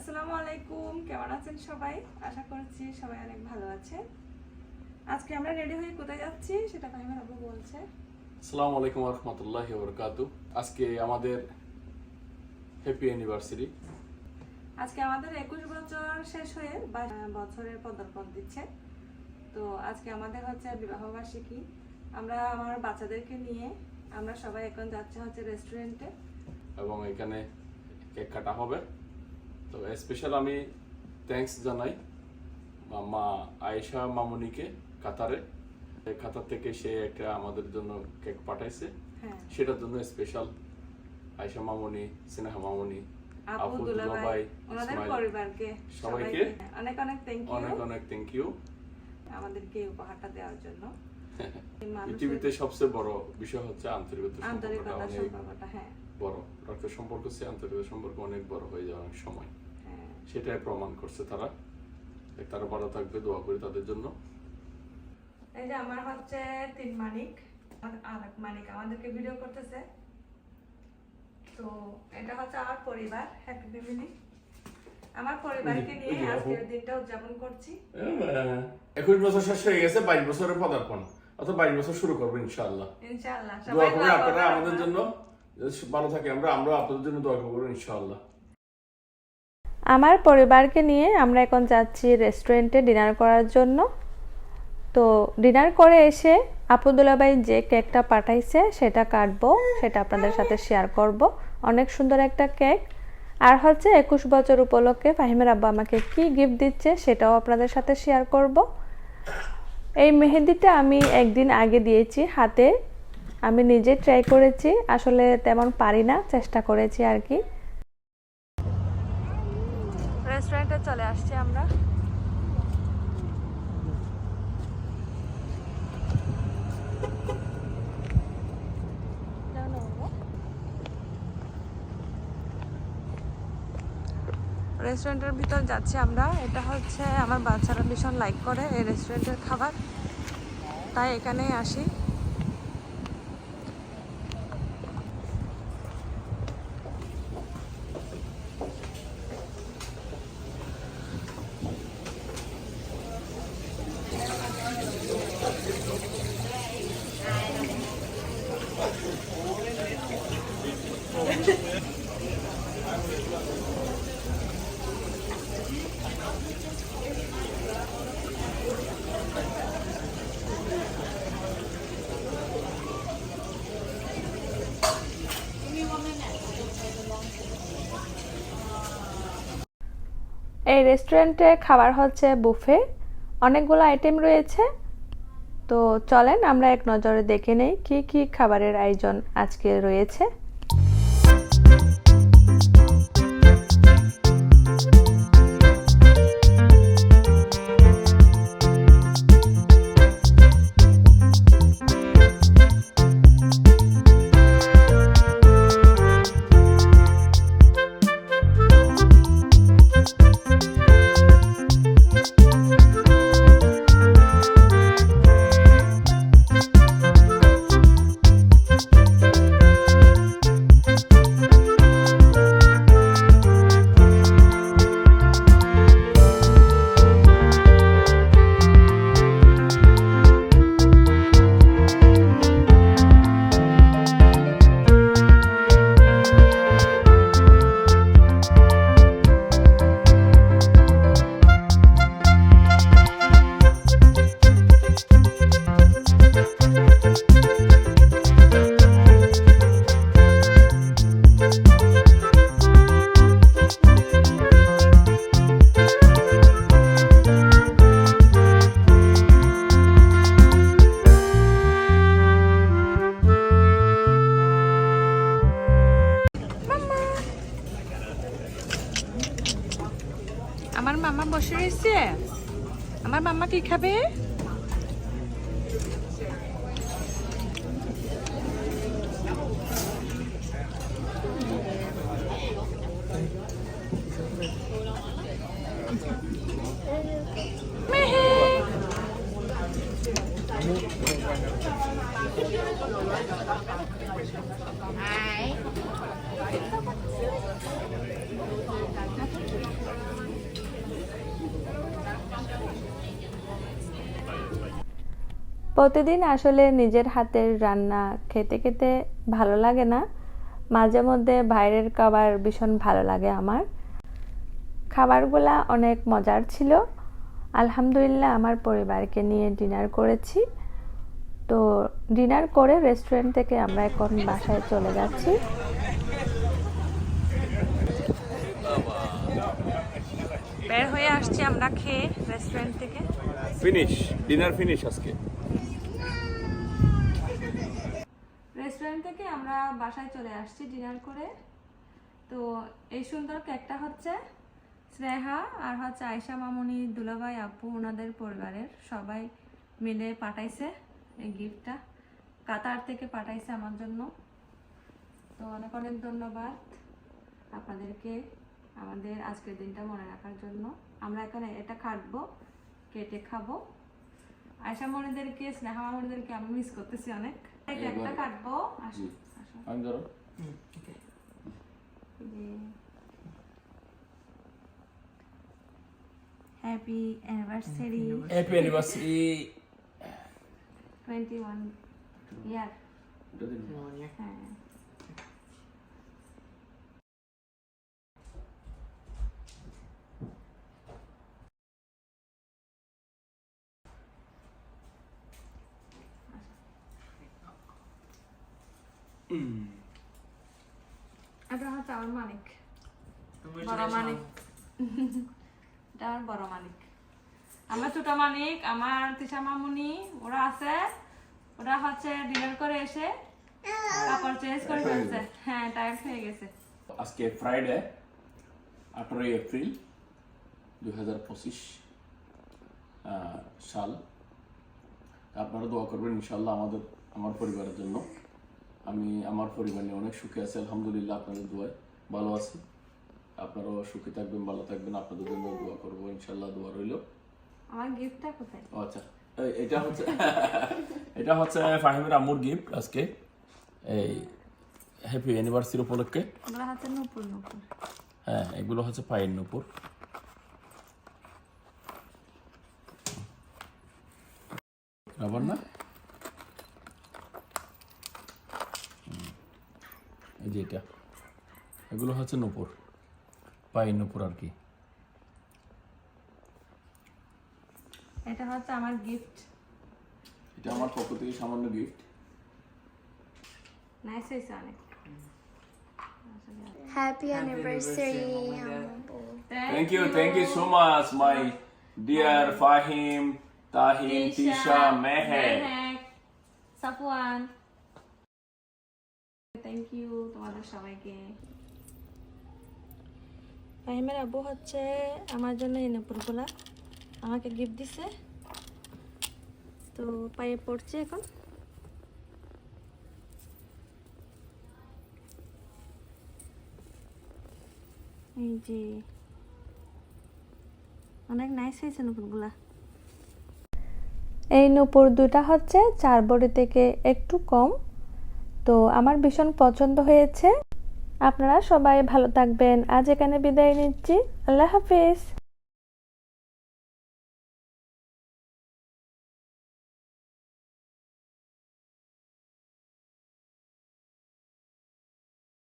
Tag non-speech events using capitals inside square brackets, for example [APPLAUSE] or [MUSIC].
আসসালামু আলাইকুম কেমন আছেন সবাই? আশা করছি সবাই অনেক ভালো আছেন। আজকে আমরা রেডি হয়ে কোথায় যাচ্ছি সেটা ফাহিমের আবু বলছে। আসসালামু আলাইকুম রহমতুল্লাহ বরকাতু আজকে আমাদের হ্যাপি অ্যানিভার্সারি আজকে আমাদের একুশ বছর শেষ হয়ে বছরের পদার্পণ দিচ্ছে। তো আজকে আমাদের হচ্ছে বিবাহ বার্ষিকী আমরা আমার বাচ্চাদেরকে নিয়ে আমরা সবাই এখন যাচ্ছি হচ্ছে রেস্টুরেন্টে এবং এখানে কেক কাটা হবে। তো স্পেশাল আমি থ্যাঙ্কস জানাই মা আয়েশা মামুনিকে কাতারে। কাতার থেকে সে একটা আমাদের জন্য কেক পাঠাইছে। হ্যাঁ। সেটার জন্য স্পেশাল আয়েশা মামুনি সিনহা মামুনি আপু আপু, দুলাভাই দুলাভাই, ওনাদের পরিবারকে সবাইকে অনেক অনেক থ্যাংক ইউ অনেক থ্যাংক ইউ আমাদেরকে উপহারটা দেওয়ার জন্য। [LAUGHS] পৃথিবীতে সবচেয়ে বড় বিষয় হচ্ছে আন্তরিকতা সম্পর্কটা অনেক হ্যাঁ। বড়। রক্ত সম্পর্ক সে আন্তরিকতা সম্পর্ক অনেক বড় হয়ে যায় অনেক সময়। সেটাই প্রমাণ করছে তারা। তারা ভালো থাকবে দোয়া করি তাদের জন্য। এই যে আমার হচ্ছে তিন মানিক এক মানিক আমাদেরকে ভিডিও করতেছে। তো এটা হচ্ছে আমার পরিবার হ্যাপি ফ্যামিলি আমার পরিবারকে নিয়ে আজকের দিনটা উদযাপন করছি। একুশ বছর শেষ হয়ে গেছে বাইশ বছরের পদার্পণ। অথবা বাইশ বছর শুরু করব ইনশাআল্লাহ। ইনশাআল্লাহ দোয়া আপনারা আমাদের জন্য ভালো থাকি আমরা আমরা আপনাদের জন্য দোয়া করব ইনশাআল্লাহ। আমার পরিবারকে নিয়ে আমরা এখন যাচ্ছি রেস্টুরেন্টে ডিনার করার জন্য। তো ডিনার করে এসে আপুদুল্লাবাই যে কেকটা পাঠাইছে সেটা কাটবো, সেটা আপনাদের সাথে শেয়ার করব। অনেক সুন্দর একটা কেক আর হচ্ছে একুশ বছর উপলক্ষে ফাহিমের আব্বা আমাকে কি গিফট দিচ্ছে সেটাও আপনাদের সাথে শেয়ার করব। এই মেহেদিটা আমি একদিন আগে দিয়েছি হাতে। আমি নিজে ট্রাই করেছি, আসলে তেমন পারি না, চেষ্টা করেছি আর কি। রেস্টুরেন্টে চলে আসছি আমরা। রেস্টুরেন্টের ভিতর যাচ্ছি আমরা। এটা হচ্ছে আমার বাচ্চারা ভীষণ লাইক করে এই রেস্টুরেন্টের খাবার। তাই এখানেই আসি। এই রেস্টুরেন্টে খাবার হচ্ছে বুফে অনেকগুলো আইটেম রয়েছে। তো চলেন আমরা এক নজরে দেখে নেই কি কি খাবারের আয়োজন আজকে রয়েছে। আমার মামা বসে রয়েছে। আমার মামা কি খাবে? Hi. প্রতিদিন আসলে নিজের হাতের রান্না খেতে খেতে ভালো লাগে না। মাঝে মধ্যে বাইরের খাবার ভীষণ ভালো লাগে আমার। খাবারগুলা অনেক মজার ছিল। আলহামদুলিল্লাহ আমার পরিবারকে নিয়ে ডিনার করেছি। তো ডিনার করে রেস্টুরেন্ট থেকে আমরা এখন বাসায় চলে যাচ্ছি। বের হয়ে আসছি আমরা খেয়ে রেস্টুরেন্ট থেকে। ফিনিশ ডিনার ফিনিশ আজকে রেস্টুরেন্ট থেকে আমরা বাসায় চলে আসছি ডিনার করে। তো এই সুন্দর কেকটা হচ্ছে স্নেহা আর হচ্ছে আয়শা মামুনি, দুলাভাই, আপু, ওনাদের পরিবারের সবাই মিলে পাঠাইছে এই গিফটটা। কাতার থেকে পাঠাইছে আমার জন্য। তো অনেক অনেক ধন্যবাদ আপনাদেরকে আমাদের আজকের দিনটা মনে রাখার জন্য। আমরা এখানে এটা কাটবো কেটে খাব। আয়সা মনিদেরকে স্নেহা মনিদেরকে আমি মিস করতেছি অনেক। এই কেকটা কাটবো আসো আমি ধরো happy anniversary happy anniversary twenty one year One হ্যাঁ এটা হচ্ছে আমার মানিক বড় মানিক এটা আমার বড় মানিক আমার ছোট মানিক আমার তিশা মামুনি ওরা আছে। ওরা হচ্ছে ডিনার করে এসে কাপড় চেঞ্জ করে ফেলছে হ্যাঁ টায়ার্ড হয়ে গেছে। আজকে ফ্রাইডে আঠারোই এপ্রিল দুই হাজার পঁচিশ সাল। আপনারা দোয়া করবেন ইনশাল্লাহ আমাদের আমার পরিবারের জন্য। আমি আমার পরিবার নিয়ে অনেক সুখে আছি আলহামদুলিল্লাহ আপনাদের দোয়ায় ভালো আছি। আপনারাও সুখে থাকবেন ভালো থাকবেন আপনাদের জন্য দোয়া করব ইনশাল্লাহ দোয়া রইল। আমার গিফটটা কোথায়? আচ্ছা এটা হচ্ছে [LAUGHS] এটা হচ্ছে ফাহিমের আম্মুর গিফট আজকে এই হ্যাপি অ্যানিভার্সারি উপলক্ষে। হ্যাঁ এগুলো হচ্ছে পায়ের নুপুর। রাবার না? এই যে এটা এগুলো হচ্ছে নুপুর পায়ের নুপুর আর কি এটা হচ্ছে আমার গিফট এটা আমার পক্ষ থেকে সামান্য গিফট নাইস হয়েছে অনেক Happy anniversary, anniversary, Ambo. Thank you, thank you so much, my dear Fahim, Tahim, Tisha, Meher. Safwan thank you তোমাদের সবাইকে। ফাহিমের আব্বু হচ্ছে আমার জন্য এই নুপুরগুলা। আমাকে গিফট দিছে। তো পায়ে পড়ছে এখন। এই যে, অনেক নাইস হয়েছে নুপুরগুলা। এই নূপুর দুটা হচ্ছে, চার বড়ি থেকে একটু কম। তো আমার ভীষণ পছন্দ হয়েছে। আপনারা সবাই ভালো থাকবেন। আজ এখানে বিদায় নিচ্ছি। আল্লাহ হাফিজ।